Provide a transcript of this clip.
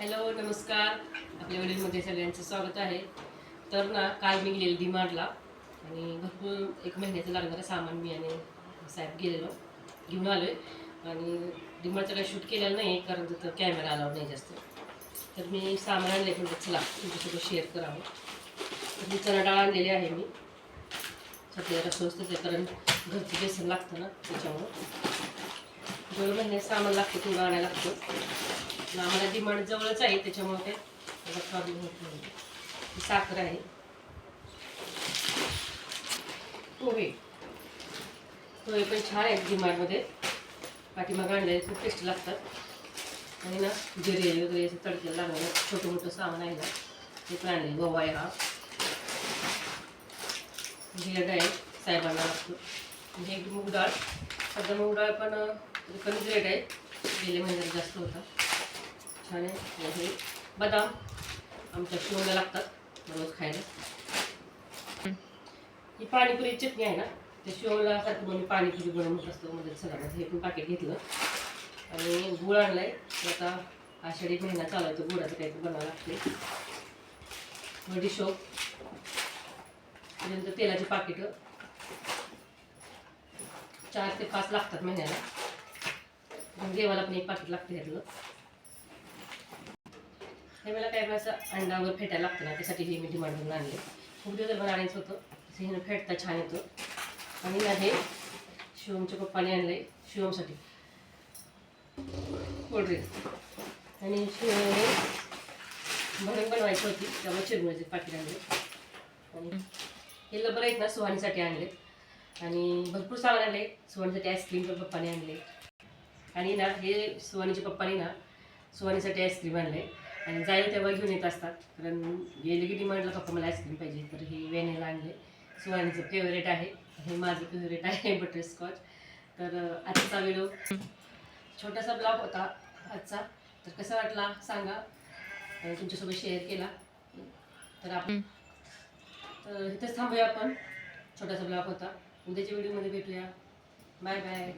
Hello नमस्कार. आपल्या व्हिडिओमध्ये सगळ्यांचं स्वागत आहे. तर ना काल मी गेलेली डिमार्टला आणि भरपूर एक महिन्याचं लागणारं सामान मी आणि साहेब गेलेलो घेऊन आलो आहे आणि डिमार्टचं काही शूट केलेलं नाही कारण तिथं कॅमेरा अलाउड नाही जास्त. तर मी सामान आणले म्हणजे चला तुमच्यासोबत शेअर करावं. तर मी चणा डाळ आणलेली आहे मी. सध्या स्वस्तच कारण घरचं बेसन लागतं ना त्याच्यामुळं. दोन महिन्यात सामान लागतं तेवढं आणायला लागतं. आम्हाला डिमांड जवळच आहे त्याच्यामुळे काही त्याचा प्रॉब्लेम होत नाही. साखर आहे. पोहे. पोहे पण छान आहेत डिमांडमध्ये पाठीमागं आणलेले खूप टेस्ट लागतात. आणि ना जिरे वगैरे असं तडक्याला लागणारं छोटं मोठं सामान आहे ना ते पण आणले गोवा आहे हा. ब्रेड आहे साहेबांना लागतो. म्हणजे एक मूग डाळ. सध्या मूग डाळ पण अं, कमीच रेट आहे. गेल्या महिन्यात जास्त होता. छान आहे. हे बदाम. आमच्या शिवला लागतात. रोज खायला. ही पाणीपुरी चटणी आहे ना? ते शिवला सारखं म्हणून पाणीपुरी बनवत असतो. मध्ये सगळ्यांना हे पण पाकिट घेतलं. आणि गुळ आणलाय. आता आषाढी महिना चालू आहे. तो गुळाचं काहीतरी बनावं लागते बडीशोप. त्याच्यानंतर तेलाची पाकिटं चार ते पाच लागतात महिन्याला. आणि देवाला पण एक पाकिट लागतं ह्यातलं. हे मला काय असं अंडावर फेटायला लागतं ना त्यासाठी हे मी डिमांडवरून आणले खूप दिवस पण आणायचं होतं तसं हिनं फेटता छान येतो. आणि हे शिवमच्या पप्पाने आहे शिवमसाठी. कोल्ड्रिंक आणि शिवने भरण बनवायची होती त्यामुळे चिरमुळ्याचे पाकिट आणले आणि हे लबर आहेत ना सुहानीसाठी आणलेत. आणि भरपूर सामान आणले सुहानीसाठी आईस्क्रीम पण पप्पाने आणले आणि ना हे सुहानीच्या पप्पाने ना सुहानीसाठी आईस्क्रीम आणले आणि जाईल तेव्हा घेऊन येत असतात. कारण गेले की डिमांडला पप्पा मला आईस्क्रीम पाहिजे. तर हे वेनेला आणले सुहानीचं फेवरेट आहे. हे माझं फेवरेट आहे बटरस्कॉच तर आजचा व्हिडिओ छोटासा ब्लॉग होता आजचा. तर कसा वाटला सांगा. आणि तुमच्यासोबत शेअर केला. तर आपण तर इथेच थांबूया आपण. छोटासा ब्लॉग होता. उद्याच्या व्हिडिओमध्ये भेटूया. Bye bye